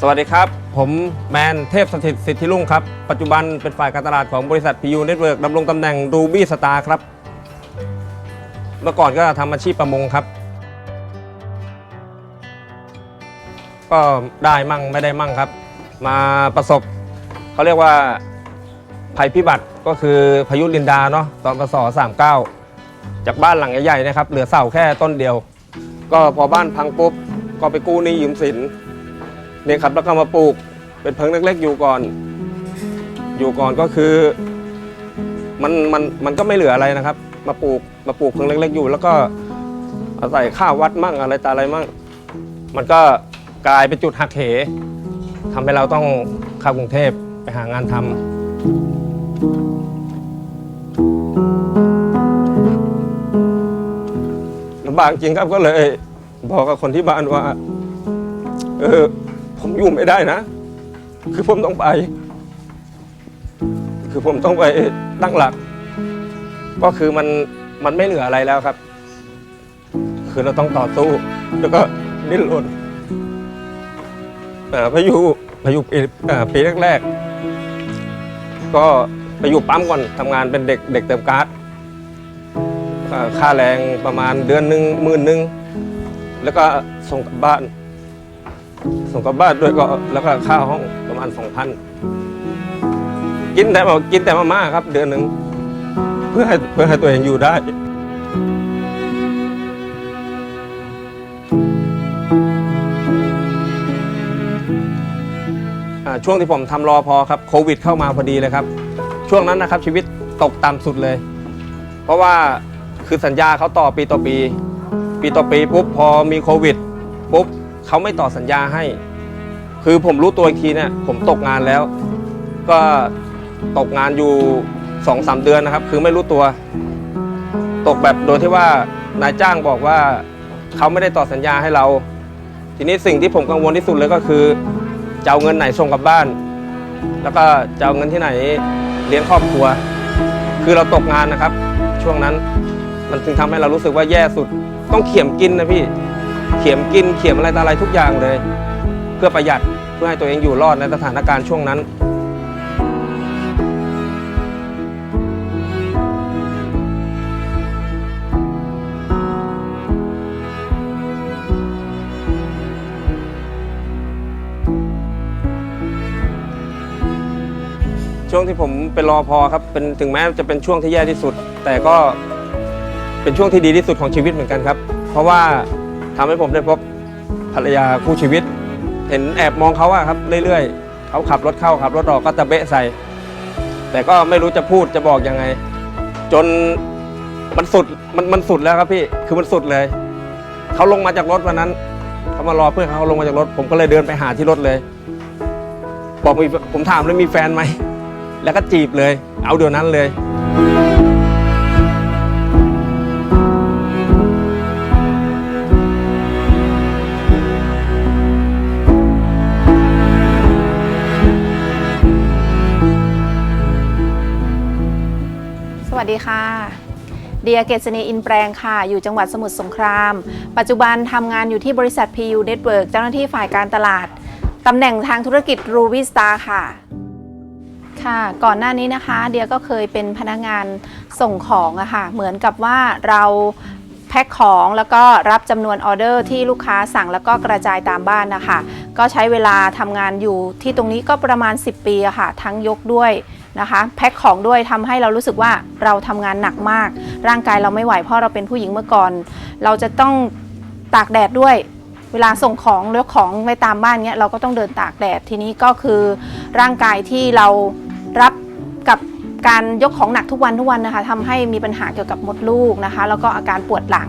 สวัสดีครับ ผมแมนเทพสถิตสิทธิรุ่งครับ ปัจจุบันเป็นฝ่ายการตลาดของบริษัท PU Network ดำรงตำแหน่ง Ruby Star ครับ เมื่อก่อนก็ทำอาชีพประมงครับ ก็ได้มั่งไม่ได้มั่งครับ มาประสบเขาเรียกว่าภัยพิบัติก็คือพายุลินดาเนาะตอนพศ39 จากบ้านหลังใหญ่ๆนะครับ เหลือเสาแค่ต้นเดียว ก็พอบ้านพังปุ๊บก็ไปกู้หนี้ยืมสิน เนี่ยครับแล้วก็มาปลูกเป็นเพิงเล็กๆ อยู่ก่อน อยู่ก่อนก็คือ มันมันมันก็ไม่เหลืออะไรนะครับ มาปลูกมาปลูกเพิงเล็ก ๆ อยู่ แล้วก็อาศัยข้าววัดมั่งอะไรตาอะไรมั่งมันก็กลายเป็นจุดหักเหทำให้เราต้องเข้ากรุงเทพไปหางานทำลำบากจริงครับก็เลย บอกกับคนที่บ้านว่า เออ ผมอยู่ไม่ได้นะ คือผมต้องไป คือผมต้องไปตั้งหลัก ก็คือมันมันไม่เหลืออะไรแล้วครับ คือเราต้องต่อสู้ แล้วก็ดิ้นรนเอ่พายุพายุปีแรกๆ ก็ไปอยู่ปั๊มก่อนทำงานเป็นเด็กเด็กเติมก๊าซค่าแรงประมาณเดือนหนึ่งหมื่นหนึ่งแล้วก็ส่งกลับบ้าน ส่งกลับบ้านด้วยก็แล้วก็ค่าห้องประมาณสองพันกินแต่มากินแต่มาม่าครับ เดือนหนึ่งเพื่อให้เพื่อให้ตัวเองอยู่ได้ ช่วงที่ผมทำรอพอครับโควิดเข้ามาพอดีเลยครับ ช่วงนั้นนะครับชีวิตตกต่ำสุดเลย เพราะว่าคือสัญญาเขาต่อปีต่อปี ปีต่อปีปุ๊บพอมีโควิดปุ๊บ เขาไม่ต่อสัญญาให้ คือผมรู้ตัวอีกทีเนี่ยผมตกงานแล้ว ก็ตกงานอยู่สองสามเดือนนะครับ คือไม่รู้ตัว ตกแบบโดยที่ว่านายจ้างบอกว่าเขาไม่ได้ต่อสัญญาให้เรา ทีนี้สิ่งที่ผมกังวลที่สุดเลยก็คือจะเอาเงินไหนส่งกลับบ้าน แล้วก็จะเอาเงินที่ไหนเลี้ยงครอบครัว คือเราตกงานนะครับ ช่วงนั้นมันถึงทำให้เรารู้สึกว่าแย่สุด ต้องเขียมกินนะพี่ เขียมกินเขียมอะไรต่ออะไรทุกอย่างเลย เพื่อประหยัดเพื่อให้ตัวเองอยู่รอดในสถานการณ์ช่วงนั้น ช่วงที่ผมเป็นรอพอครับเป็นถึงแม้จะเป็นช่วงที่แย่ที่สุด แต่ก็เป็นช่วงที่ดีที่สุดของชีวิตเหมือนกันครับ เพราะว่า ทำให้ผมได้พบภรรยาคู่ชีวิต เห็นแอบมองเขาอะครับเรื่อยๆเขาขับรถเข้าขับรถออกก็ตะเบะใส่ แต่ก็ไม่รู้จะพูดจะบอกยังไง จนมันสุดมันมันสุดแล้วครับพี่คือมันสุดเลยเขาลงมาจากรถวันนั้นเขามารอเพื่อนเขาลงมาจากรถ ผมก็เลยเดินไปหาที่รถเลย บอกมีผมถามเลยมีแฟนไหมแล้วก็จีบเลย เอาเดี๋ยวนั้นเลย เดียเกษณีอินแปลงค่ะ อยู่จังหวัดสมุทรสงคราม ปัจจุบันทำงานอยู่ที่บริษัท PU Network เจ้าหน้าที่ฝ่ายการตลาด ตำแหน่งทางธุรกิจรูวิสตาค่ะ ค่ะ ก่อนหน้านี้นะคะ เดียก็เคยเป็นพนักงานส่งของอะค่ะ เหมือนกับว่าเรา พ็คของแล้วก็รับจำนวนออเดอร์ที่ลูกค้าสั่งแล้วก็กระจายตามบ้านนะคะ ก็ใช้เวลาทำงานอยู่ที่ตรงนี้ก็ประมาณ 10 ปีอะค่ะ ทั้งยกด้วยนะคะแพ็คของด้วยทำให้เรารู้สึกว่าเราทำงานหนักมาก ร่างกายเราไม่ไหวเพราะเราเป็นผู้หญิงเมื่อก่อน เราจะต้องตากแดดด้วย เวลาส่งของเลือกของไปตามบ้านเนี้ยเราก็ต้องเดินตากแดดทีนี้ก็คือร่างกายที่เรารับกับ การยกของหนักทุกวันทุกวันนะคะทำให้มีปัญหาเกี่ยวกับมดลูกนะคะ แล้วก็อาการปวดหลัง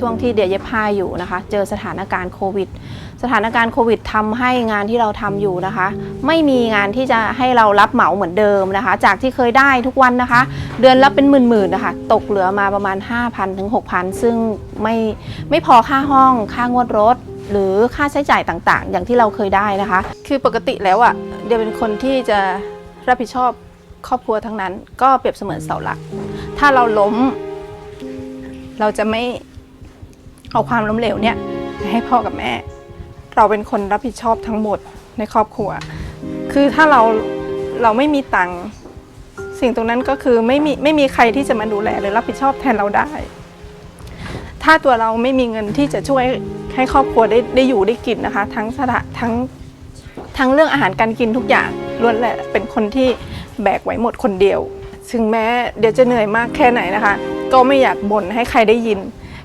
ช่วงที่เดียเย็บผ้าอยู่นะคะ เจอสถานการณ์โควิด สถานการณ์โควิดทำให้งานที่เราทำอยู่นะคะ ไม่มีงานที่จะให้เรารับเหมาเหมือนเดิมนะคะ จากที่เคยได้ทุกวันนะคะ เดือนละเป็นหมื่นๆนะคะ ตกเหลือมาประมาณ 5,000ถึง6,000 ซึ่งไม่ไม่พอค่าห้องค่างวดรถหรือค่าใช้จ่ายต่างๆ อย่างที่เราเคยได้นะคะ คือปกติแล้วอะ่ะเดียเป็นคนที่จะรับผิดชอบครอบครัวทั้งนั้น ก็เปรียบเสมือนเสาหลัก ถ้าเราล้ม เราจะไม่ เอาความล้มเหลวเนี่ยไปให้พ่อกับแม่ เราเป็นคนรับผิดชอบทั้งหมดในครอบครัว คือถ้าเราเราไม่มีตังค์สิ่งตรงนั้นก็คือไม่มีไม่มีใครที่จะมาดูแลหรือรับผิดชอบแทนเราได้ ถ้าตัวเราไม่มีเงินที่จะช่วยให้ครอบครัวได้ได้อยู่ได้กินนะคะ ทั้งสถาทั้งทั้งเรื่องอาหารการกินทุกอย่างล้วนแหละเป็นคนที่แบกไว้หมดคนเดียว ถึงแม้เดี๋ยวจะเหนื่อยมากแค่ไหนนะคะ ก็ไม่อยากบ่นให้ใครได้ยิน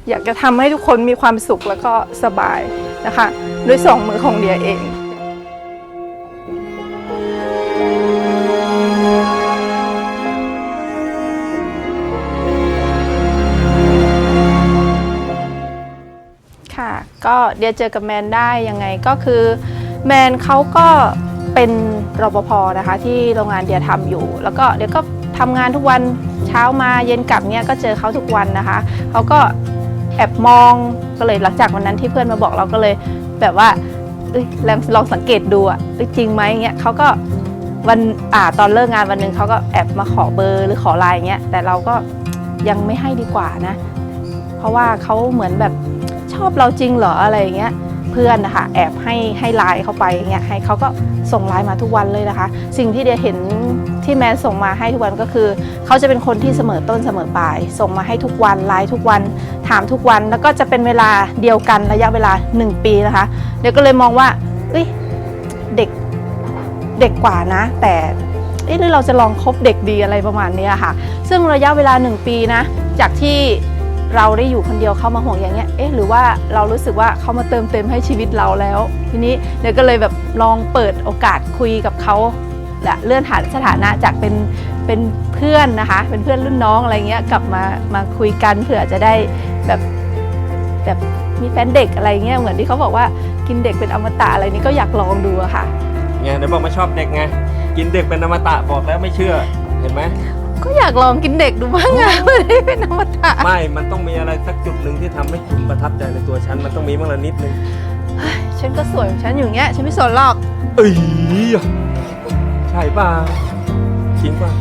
อยากจะทำให้ทุกคนมีความสุขแล้วก็สบายนะคะ ด้วยสองมือของเดียเองค่ะก็เดียเจอกับแมนได้ยังไงก็คือแมนเขาก็เป็นรปภนะคะที่โรงงานเดียทำอยู่ แล้วก็เดียก็ทำงานทุกวันเช้ามาเย็นกลับเนี่ยก็เจอเขาทุกวันนะคะเขาก็ แอบมองก็เลยหลังจากวันนั้นที่เพื่อนมาบอกเราก็เลยแบบว่าลองลองสังเกตดูอะจริงไหมเงี้ยเขาก็วันอ่าตอนเลิกงานวันหนึ่งเขาก็แอบมาขอเบอร์หรือขอไลน์เงี้ยแต่เราก็ยังไม่ให้ดีกว่านะ เพราะว่าเขาเหมือนแบบชอบเราจริงเหรออะไรเงี้ยเพื่อนนะคะแอบให้ให้ไลน์เขาไปเงี้ยให้เขาก็ส่งไลน์มาทุกวันเลยนะคะ สิ่งที่เดียเห็น ที่แมนส่งมาให้ทุกวันก็คือ เขาจะเป็นคนที่เสมอต้นเสมอปลาย ส่งมาให้ทุกวันไลน์ทุกวันถามทุกวัน แล้วก็จะเป็นเวลาเดียวกันระยะเวลา 1 ปีนะคะเดี๋ยวก็เลยมองว่าเอ้ยเด็กเด็กกว่านะ แต่เอ๊ะหรือเราจะลองคบเด็กดีอะไรประมาณนี้ค่ะ ซึ่งระยะเวลา 1 ปีนะ จากที่เราได้อยู่คนเดียวเข้ามาห่วงอย่างเงี้ย เอ๊ะ หรือว่าเรารู้สึกว่าเขามาเติมเต็มให้ชีวิตเราแล้ว ทีนี้เดี๋ยวก็เลยแบบลองเปิดโอกาสคุยกับเขา และเลื่อนฐานสถานะจากเป็นเป็นเพื่อนนะคะ เป็นเพื่อนรุ่นน้องอะไรเงี้ยกลับมามาคุยกันเผื่อจะได้แบบแบบมีแฟนเด็กอะไรเงี้ยเหมือนที่เขาบอกว่ากินเด็กเป็นอมตะอะไรนี้ก็อยากลองดูอะค่ะไงเดี๋ยวบอกไม่ชอบเด็กไงกินเด็กเป็นอมตะบอกแล้วไม่เชื่อเห็นไหมก็อยากลองกินเด็กดูบ้างอะไม่ได้เป็นอมตะไม่มันต้องมีอะไรสักจุดหนึ่งที่ทำให้คุณประทับใจในตัวฉันมันต้องมีบ้างละนิดนึงฉันก็สวยของฉันอยู่เงี้ยฉันไม่สนหรอกเอ้ย ใช่ป่ะจริงป่ะ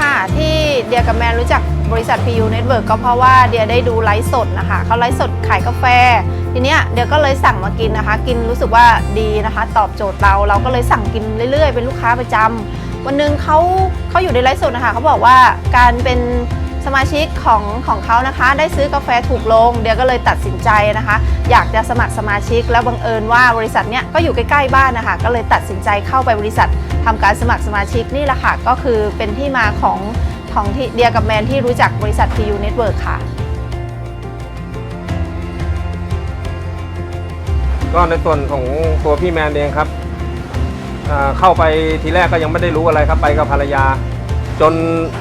ค่ะที่เดียกับแมนรู้จักบริษัท PU Network ก็เพราะว่าเดียได้ดูไลฟ์สดนะคะเขาไลฟ์สดขายกาแฟ ทีเนี้ยเดียก็เลยสั่งมากินนะคะ กินรู้สึกว่าดีนะคะ ตอบโจทย์เราเราก็เลยสั่งกินเรื่อยๆ เป็นลูกค้าประจำวันหนึงเขาเขาอยู่ในไลฟ์สดนะคะเขาบอกว่าการเป็น สมาชิกของของเขานะคะ ได้ซื้อกาแฟถูกลง เดียก็เลยตัดสินใจนะคะ อยากจะสมัครสมาชิกแล้วบังเอิญว่าบริษัทเนี้ยก็อยู่ใกล้ๆบ้านนะคะ ก็เลยตัดสินใจเข้าไปบริษัททำการสมัครสมาชิกนี่แหละค่ะ ก็คือเป็นที่มาของของที่เดียกับแมนที่รู้จักบริษัท PU Network ค่ะ ก็ในส่วนของตัวพี่แมนเองครับอ่าเข้าไปทีแรกก็ยังไม่ได้รู้อะไรครับไปกับภรรยา จน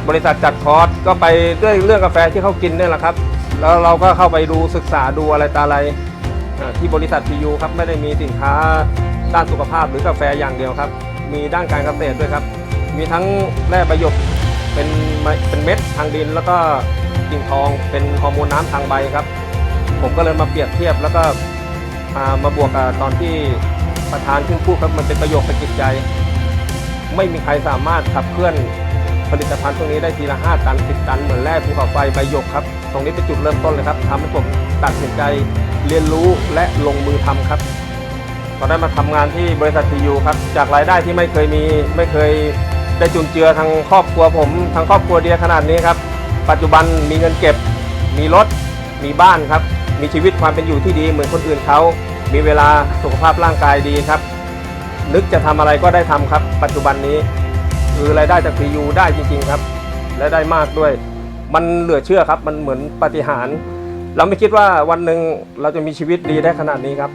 บริษัทจัดคอร์สก็ไปด้วยเรื่องกาแฟที่เขากินเนี่ยแหละครับ แล้วเราก็เข้าไปดูศึกษาดูอะไรตาอะไรที่บริษัทพียูครับไม่ได้มีสินค้าด้านสุขภาพหรือกาแฟอย่างเดียวครับ มีด้านการเกษตรด้วยครับ มีทั้งแร่ประโยชน์เป็นเป็นเม็ดทางดิน แล้วก็กิ่งทองเป็นฮอร์โมนน้ำทางใบครับ ผมก็เลยมาเปรียบเทียบแล้วก็ามาบวกกับตอนที่ประธานขึ้นพูดครับมันเป็นประโยคสะกิดใจ ไม่มีใครสามารถขับเคลื่อน ผลิตภัณฑ์ตรงนี้ได้ทีละ5ตัน10ตันเหมือนแร่ภูเขาไฟใบหยกครับ ตรงนี้เป็นจุดเริ่มต้นเลยครับทำให้ผมตัดสินใจเรียนรู้และลงมือทำครับตอนนั้นมาทำงานที่บริษัททียูครับ จากรายได้ที่ไม่เคยมีไม่เคยได้จุนเจือทางครอบครัวผมทางครอบครัวเดียขนาดนี้ครับ ปัจจุบันมีเงินเก็บ มีรถ มีบ้านครับ มีชีวิตความเป็นอยู่ที่ดีเหมือนคนอื่นเขามีเวลาสุขภาพร่างกายดีครับ นึกจะทำอะไรก็ได้ทำครับ ปัจจุบันนี้ คือรายได้จากพียูได้จริงๆครับ และได้มากด้วย มันเหลือเชื่อครับ มันเหมือนปาฏิหารย์เราไม่คิดว่าวันหนึ่งเราจะมีชีวิตดีได้ขนาดนี้ครับ